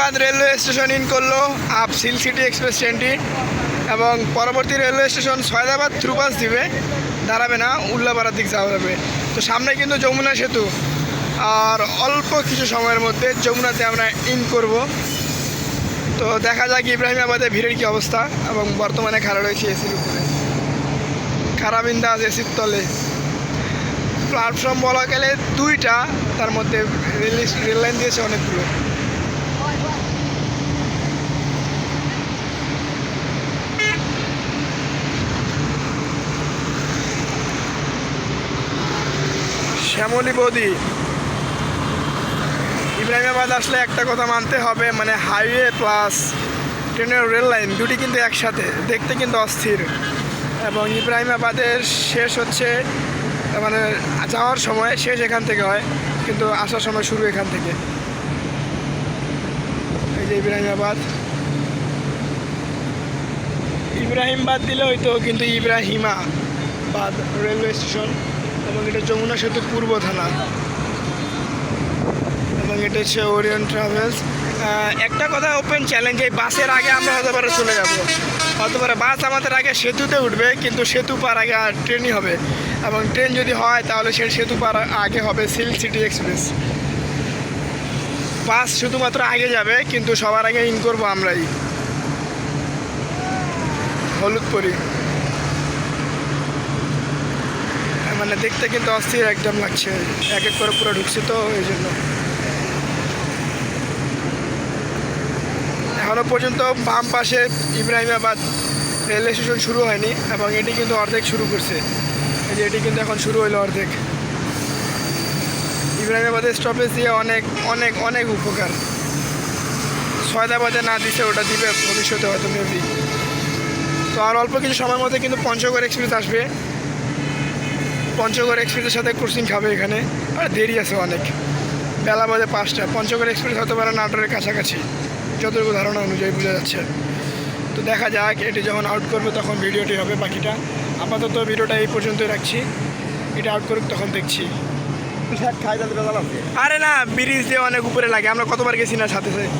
Ibrahimabad railway station in করল up seal city express ট্রেনটি এবং পরবর্তী রেলওয়ে স্টেশন সয়দাবাদ থ্রুপাস দিবে দাঁড়াবে না, উল্লাপাড়ার দিক যাবে। তো সামনে কিন্তু যমুনা সেতু। আর অল্প কিছু সময়ের মধ্যে যমুনাতে আমরা ইন করব। তো দেখা যাক ইব্রাহিমাবাদে ভিড়ের কী অবস্থা এবং বর্তমানে খাড়া রয়েছে এসির উপরে। খারাপ ইন্দাজ এসির তলে। প্ল্যাটফর্ম বলা গেলে দুইটা, তার মধ্যে রেল রেল লাইন দিয়েছে অনেকগুলো। শ্যামলী বৌদি। ইব্রাহিমাবাদ আসলে একটা কথা মানতে হবে মানে হাইওয়ে প্লাস ট্রেনের রেল লাইন দুটি কিন্তু একসাথে, দেখতে কিন্তু অস্থির। এবং ইব্রাহিমাবাদের শেষ হচ্ছে মানে যাওয়ার সময় শেষ এখান থেকে হয়, কিন্তু আসার সময় শুরু এখান থেকে। এই যে ইব্রাহিমাবাদ। ইব্রাহিমবাদ দিলে হয়তো কিন্তু ইব্রাহিমাবাদ রেলওয়ে স্টেশন এবং এটা যমুনা সেতু পূর্ব থানা। এবং এটা হচ্ছে ওরিয়ন ট্রাভেলস। একটা কথা ওপেন চ্যালেঞ্জ এই বাসের আগে আমরা হতে পারে চলে যাব। হতে পারে বাস আমাদের আগে সেতুতে উঠবে, কিন্তু সেতু পার আগে আর ট্রেনই হবে। এবং ট্রেন যদি হয়, তাহলে সে সেতু পার আগে হবে সিল সিটি এক্সপ্রেস। বাস শুধুমাত্র আগে যাবে, কিন্তু সবার আগে ইন করব আমরাই। হলুদ হলুদপুরি। মানে দেখতে কিন্তু অস্থির একদম লাগছে। এক এক করে পুরো ঢুকছে তো এই জন্য। এখনও পর্যন্ত বাম পাশে ইব্রাহিমাবাদ রেলওয়ে স্টেশন শুরু হয়নি এবং এটি কিন্তু অর্ধেক শুরু করছে। এই যে এটি কিন্তু এখন শুরু হইল অর্ধেক। ইব্রাহিমাবাদের স্টপেজ দিয়ে অনেক অনেক অনেক উপকার। সয়দাবাদে না দিছে, ওটা দিবে ভবিষ্যতে হয়তো মেবি তো আর অল্প কিছু সময়ের মধ্যে কিন্তু পঞ্চগড় এক্সপ্রেস আসবে। পঞ্চগড় এক্সপ্রেসের সাথে ক্রসিং খাবে এখানে। আর দেরি আছে অনেক। বেলা বাজে পাঁচটা। পঞ্চগড় এক্সপ্রেস হতে পারে নাটোরের কাছাকাছি। যতটুকু ধারণা অনুযায়ী বোঝা যাচ্ছে। তো দেখা যাক এটি যখন আউট করবে তখন ভিডিওটি হবে বাকিটা। আপাতত ভিডিওটা এই পর্যন্তই রাখছি। এটা আউট করুক তখন দেখছি। আরে না ব্রিজ দিয়ে অনেক উপরে লাগে। আমরা কতবার গেছি না সাথে সাথে?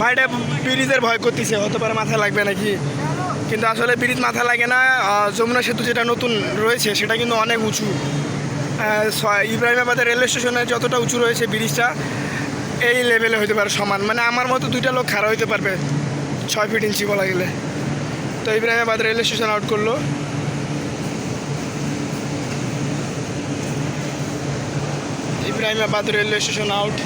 ভাইটা ব্রিজের ভয় করতেছে। হতে পারে মাথায় লাগবে নাকি? কিন্তু আসলে ব্রিজ মাথা লাগে না যমুনা সেতু যেটা নতুন রয়েছে সেটা কিন্তু অনেক উঁচু। ইব্রাহিমাবাদের রেলওয়ে স্টেশনে যতটা উঁচু রয়েছে ব্রিজটা, এই লেভেলে হতে পারে সমান। মানে আমার মতো দুইটা লোক খাড়া হইতে পারবে, ছয় ফিট ইঞ্চি বলা গেলে। তো ইব্রাহিমাবাদ রেলওয়ে স্টেশন আউট করল। ইব্রাহিমাবাদ রেলওয়ে স্টেশন আউট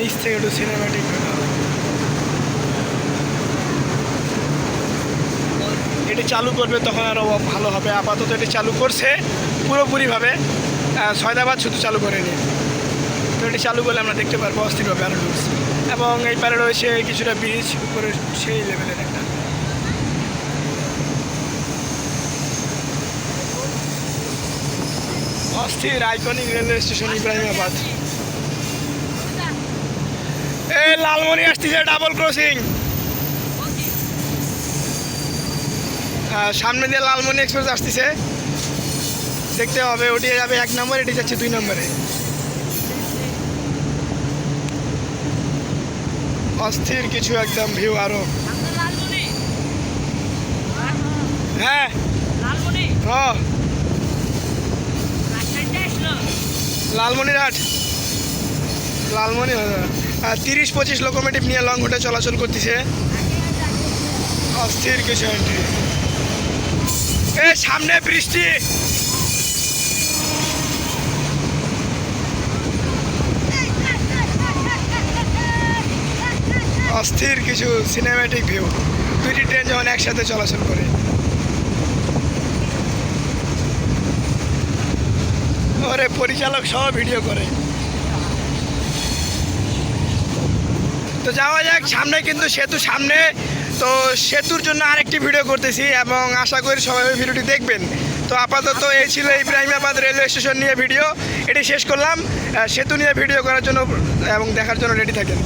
নিচ থেকে একটু সিনেমাটিক এটি চালু করবে তখন আরও ভালো হবে। আপাতত এটি চালু করছে পুরোপুরিভাবে। সয়দাবাদ শুধু চালু করেনি। তো এটি চালু করলে আমরা দেখতে পারব অস্থিরভাবে আরও এবং এই পারে রয়েছে কিছুটা ব্রিজ উপরে সেই লেভেলের একটা। অস্থির আইকনিক রেলওয়ে স্টেশন ইব্রাহিমাবাদ। এ, লালমনি আসতেছে ডাবল ক্রসিং সামনে দিয়ে লালমনি এক্সপ্রেস আসতেছে। দেখতে হবে ওটি যাবে এক নম্বরে এটি যাচ্ছে দুই নম্বরে। অস্থির কিছু একদম ভিউ আরও। হ্যাঁ। লালমনি হ রাজশাহীতে আসলো লালমনিরহাট। লালমনি তিরিশ পঁচিশ লোকোমেটিভ নিয়ে লং রুটে চলাচল করতেছে। অস্থির কিছু এ, সামনে বৃষ্টি! অস্থির কিছু সিনেম্যাটিক ভিউ দুইটি ট্রেন যখন একসাথে চলাচল করে। ওরে, পরিচালক সহ ভিডিও করে। তো যাওয়া যাক, সামনে কিন্তু সেতু সামনে। তো সেতুর জন্য আরেকটি ভিডিও করতেছি এবং আশা করি সবাই ওই ভিডিওটি দেখবেন। তো আপাতত এই ছিল ইব্রাহিমাবাদ রেলওয়ে স্টেশন নিয়ে ভিডিও। এটি শেষ করলাম। সেতু নিয়ে ভিডিও করার জন্য এবং দেখার জন্য রেডি থাকেন।